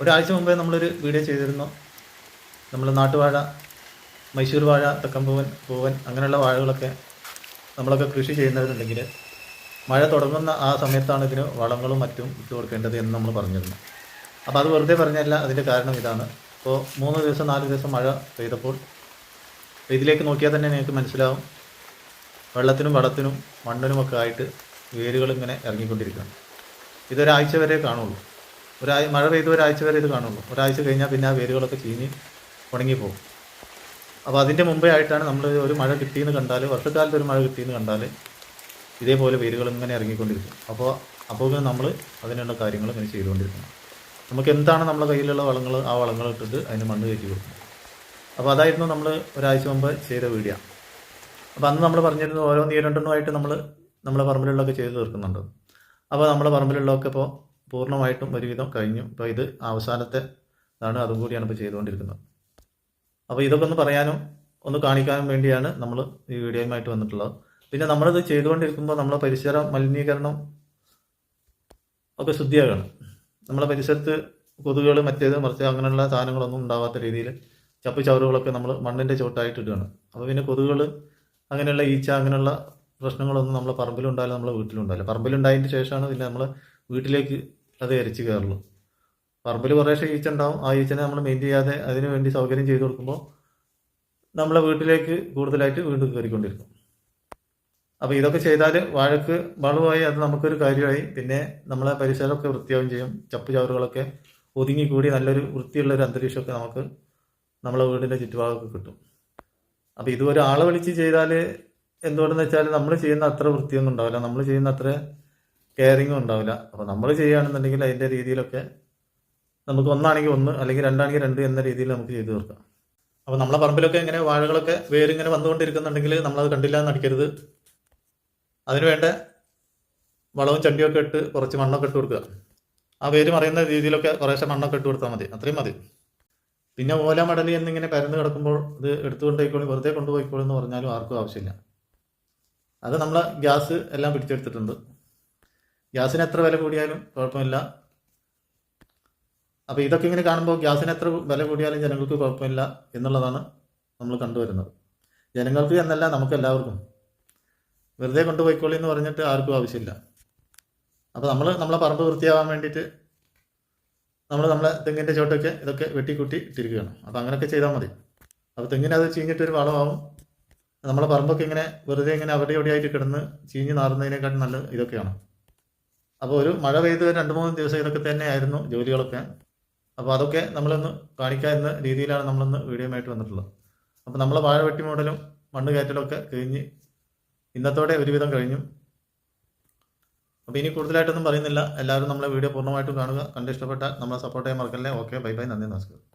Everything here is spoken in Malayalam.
ഒരാഴ്ച മുമ്പേ നമ്മളൊരു വീഡിയോ ചെയ്തിരുന്നു. നമ്മൾ നാട്ടുവാഴ മൈസൂർ വാഴ തെക്കമ്പൂവൻ പൂവൻ അങ്ങനെയുള്ള വാഴകളൊക്കെ നമ്മളൊക്കെ കൃഷി ചെയ്യുന്നവരുണ്ടെങ്കിൽ മഴ തുടങ്ങുന്ന ആ സമയത്താണ് ഇതിന് വളങ്ങളും മറ്റും ഇട്ട് കൊടുക്കേണ്ടത് എന്ന് നമ്മൾ പറഞ്ഞിരുന്നു. അപ്പോൾ അത് വെറുതെ പറഞ്ഞല്ല അതിന്റെ കാരണം ഇതാണ്. ഇപ്പോൾ മൂന്ന് ദിവസം നാല് ദിവസം മഴ പെയ്തപ്പോൾ ഇതിലേക്ക് നോക്കിയാൽ തന്നെ നിങ്ങൾക്ക് മനസ്സിലാവും. വെള്ളത്തിനും വളത്തിനും മണ്ണിനുമൊക്കെ ആയിട്ട് വേരുകൾ ഇങ്ങനെ ഇറങ്ങിക്കൊണ്ടിരിക്കുകയാണ്. ഇതൊരാഴ്ച വരെ കാണുള്ളൂ. ഒരാഴ്ച മഴ പെയ്ത് ഒരാഴ്ച വരെ ഇത് കാണുള്ളൂ. ഒരാഴ്ച കഴിഞ്ഞാൽ പിന്നെ ആ വേരുകളൊക്കെ ചീഞ്ഞ് ഉണങ്ങിപ്പോകും അപ്പോൾ അതിന്റെ മുമ്പേ ആയിട്ടാണ് നമ്മൾ ഒരു മഴ കിട്ടിയെന്ന് കണ്ടാൽ വർഷക്കാലത്ത് ഒരു മഴ കിട്ടിയെന്ന് കണ്ടാൽ ഇതേപോലെ വേരുകൾ ഇങ്ങനെ ഇറങ്ങിക്കൊണ്ടിരിക്കും. അപ്പോൾ അപ്പോൾ നമ്മൾ അതിനുള്ള കാര്യങ്ങൾ ഇങ്ങനെ ചെയ്തുകൊണ്ടിരിക്കണം. നമുക്ക് എന്താണ് നമ്മുടെ കയ്യിലുള്ള വളങ്ങൾ ആ വളങ്ങൾ ഇട്ടിട്ട് അതിന് മണ്ണ് കയറ്റി കൊടുക്കും അപ്പോൾ അതായിരുന്നു നമ്മൾ ഒരാഴ്ച മുമ്പ് ചെയ്ത വീഡിയോ. അപ്പോൾ അന്ന് നമ്മൾ പറഞ്ഞിരുന്നത് ഓരോ നീരണ്ടെണ്ണമായിട്ട് നമ്മൾ നമ്മളെ പറമ്പിലുള്ളതൊക്കെ ചെയ്ത് തീർക്കുന്നുണ്ട്. അപ്പോൾ നമ്മളെ പറമ്പിലുള്ളതൊക്കെ ഇപ്പോൾ പൂർണമായിട്ടും ഒരുവിധം കഴിഞ്ഞു. ഇപ്പോൾ ഇത് അവസാനത്തെ ഇതാണ് അതും കൂടിയാണ് ഇപ്പോൾ ചെയ്തുകൊണ്ടിരിക്കുന്നത്. അപ്പോൾ ഇതൊക്കെ ഒന്ന് പറയാനും ഒന്ന് കാണിക്കാനും വേണ്ടിയാണ് നമ്മൾ ഈ വീഡിയോയുമായിട്ട് വന്നിട്ടുള്ളത്. പിന്നെ നമ്മളിത് ചെയ്തുകൊണ്ടിരിക്കുമ്പോൾ നമ്മളെ പരിസര മലിനീകരണം ഒക്കെ ശുദ്ധിയാകണം. നമ്മളെ പരിസരത്ത് കൊതുകുകൾ മറ്റേത് മറിച്ച് അങ്ങനെയുള്ള സാധനങ്ങളൊന്നും ഉണ്ടാവാത്ത രീതിയിൽ ചപ്പ് ചവറുകളൊക്കെ നമ്മൾ മണ്ണിന്റെ ചോട്ടായിട്ട് ഇടുകയാണ്. അപ്പോൾ പിന്നെ കൊതുകുകൾ അങ്ങനെയുള്ള ഈച്ച അങ്ങനെയുള്ള പ്രശ്നങ്ങളൊന്നും നമ്മളെ പറമ്പിലുണ്ടായാലും നമ്മളെ വീട്ടിലുണ്ടാവില്ല. പറമ്പിലുണ്ടായതിന്റെ ശേഷമാണ് പിന്നെ നമ്മൾ വീട്ടിലേക്ക് അത് എരച്ച് കയറുള്ളൂ. പറമ്പിൽ കുറേശ്ശെ ഈച്ച ഉണ്ടാവും ആ ഈച്ചനെ നമ്മൾ മെയിൻ ചെയ്യാതെ അതിന് വേണ്ടി സൗകര്യം ചെയ്തു കൊടുക്കുമ്പോൾ നമ്മളെ വീട്ടിലേക്ക് കൂടുതലായിട്ട് വീണ്ടും കയറിക്കൊണ്ടിരിക്കും. അപ്പോൾ ഇതൊക്കെ ചെയ്താൽ വാഴക്ക് വളമായി അത് നമുക്കൊരു കാര്യമായി. പിന്നെ നമ്മളെ പരിസരമൊക്കെ വൃത്തിയാവും ചെയ്യും. ചപ്പ് ചവറുകളൊക്കെ ഒതുങ്ങിക്കൂടി നല്ലൊരു വൃത്തിയുള്ള ഒരു അന്തരീക്ഷമൊക്കെ നമുക്ക് നമ്മളെ വീടിന്റെ ചുറ്റുഭാഗമൊക്കെ കിട്ടും. അപ്പോൾ ഇത് ഒരാളെ വിളിച്ച് ചെയ്താൽ എന്തുകൊണ്ടെന്ന് വെച്ചാൽ നമ്മൾ ചെയ്യുന്ന അത്ര വൃത്തിയൊന്നും ഉണ്ടാവില്ല. നമ്മൾ ചെയ്യുന്ന അത്ര കെയറിങ്ങും ഉണ്ടാവില്ല. അപ്പോൾ നമ്മൾ ചെയ്യുകയാണെന്നുണ്ടെങ്കിൽ അതിന്റെ രീതിയിലൊക്കെ നമുക്ക് ഒന്നാണെങ്കിൽ ഒന്ന് അല്ലെങ്കിൽ രണ്ടാണെങ്കിൽ രണ്ട് എന്ന രീതിയിൽ നമുക്ക് ചെയ്തു തീർക്കാം. അപ്പോൾ നമ്മളെ പറമ്പിലൊക്കെ ഇങ്ങനെ വാഴകളൊക്കെ വേരിങ്ങനെ വന്നുകൊണ്ടിരിക്കുന്നുണ്ടെങ്കിൽ നമ്മളത് കണ്ടില്ല എന്ന് നടിക്കരുത്. അതിന് വേണ്ട വളവും ചണ്ടിയൊക്കെ ഇട്ട് കുറച്ച് മണ്ണൊക്കെ ഇട്ട് കൊടുക്കുക. ആ വേര് മറിയുന്ന രീതിയിലൊക്കെ കുറേശ്ശെ മണ്ണൊക്കെ ഇട്ട് കൊടുത്താൽ മതി. അത്രയും മതി. പിന്നെ ഓല മടലി എന്നിങ്ങനെ പരന്ന് കിടക്കുമ്പോൾ ഇത് എടുത്തുകൊണ്ട് പോയിക്കോളി വെറുതെ കൊണ്ടുപോയിക്കോളൂ എന്ന് പറഞ്ഞാലും ആർക്കും ആവശ്യമില്ല. അത് നമ്മൾ ഗ്യാസ് എല്ലാം പിടിച്ചെടുത്തിട്ടുണ്ട്. ഗ്യാസിന് എത്ര വില കൂടിയാലും കുഴപ്പമില്ല. അപ്പോൾ ഇതൊക്കെ ഇങ്ങനെ കാണുമ്പോൾ ഗ്യാസിന് എത്ര വില കൂടിയാലും ജനങ്ങൾക്ക് കുഴപ്പമില്ല എന്നുള്ളതാണ് നമ്മൾ കണ്ടുവരുന്നത്. ജനങ്ങൾക്ക് എന്നല്ല നമുക്ക് എല്ലാവർക്കും. വെറുതെ കൊണ്ടുപോയിക്കോളി എന്ന് പറഞ്ഞിട്ട് ആർക്കും ആവശ്യമില്ല. അപ്പോൾ നമ്മൾ നമ്മളെ പറമ്പ് വൃത്തിയാവാൻ വേണ്ടിയിട്ട് നമ്മൾ നമ്മളെ തെങ്ങിന്റെ ചോട്ടൊക്കെ ഇതൊക്കെ വെട്ടിക്കുട്ടി ഇട്ടിരിക്കുകയാണ്. അപ്പോൾ അങ്ങനെയൊക്കെ ചെയ്താൽ മതി. അപ്പോൾ തെങ്ങിനെ അത് ചീഞ്ഞിട്ടൊരു വളമാവും. നമ്മളെ പറമ്പൊക്കെ ഇങ്ങനെ വെറുതെ ഇങ്ങനെ അവിടെ എവിടെയായിട്ട് കിടന്ന് ചീഞ്ഞ് നാറുന്നതിനേക്കാട്ടും നല്ല ഇതൊക്കെയാണ്. അപ്പോൾ ഒരു മഴ പെയ്ത് രണ്ട് മൂന്ന് ദിവസം ഇതൊക്കെ തന്നെയായിരുന്നു ജോലികളൊക്കെ. അപ്പോൾ അതൊക്കെ നമ്മളൊന്ന് കാണിക്കാൻ എന്ന രീതിയിലാണ് നമ്മളൊന്ന് വീഡിയോയുമായിട്ട് വന്നിട്ടുള്ളത്. അപ്പോൾ നമ്മളെ വാഴ വെട്ടി മോഡലും മണ്ണ് കയറ്റലൊക്കെ കഴിഞ്ഞ് ഇന്നത്തോടെ ഒരുവിധം കഴിഞ്ഞു. അപ്പോൾ ഇനി കൂടുതലായിട്ടൊന്നും പറയുന്നില്ല. എല്ലാവരും നമ്മളെ വീഡിയോ പൂർണമായിട്ടും കാണുക. കണ്ട് ഇഷ്ടപ്പെട്ടാൽ നമ്മളെ സപ്പോർട്ട് ചെയ്യാൻ മറക്കല്ലേ. ഓക്കെ ബൈ ബൈ നന്ദി നമസ്കാരം.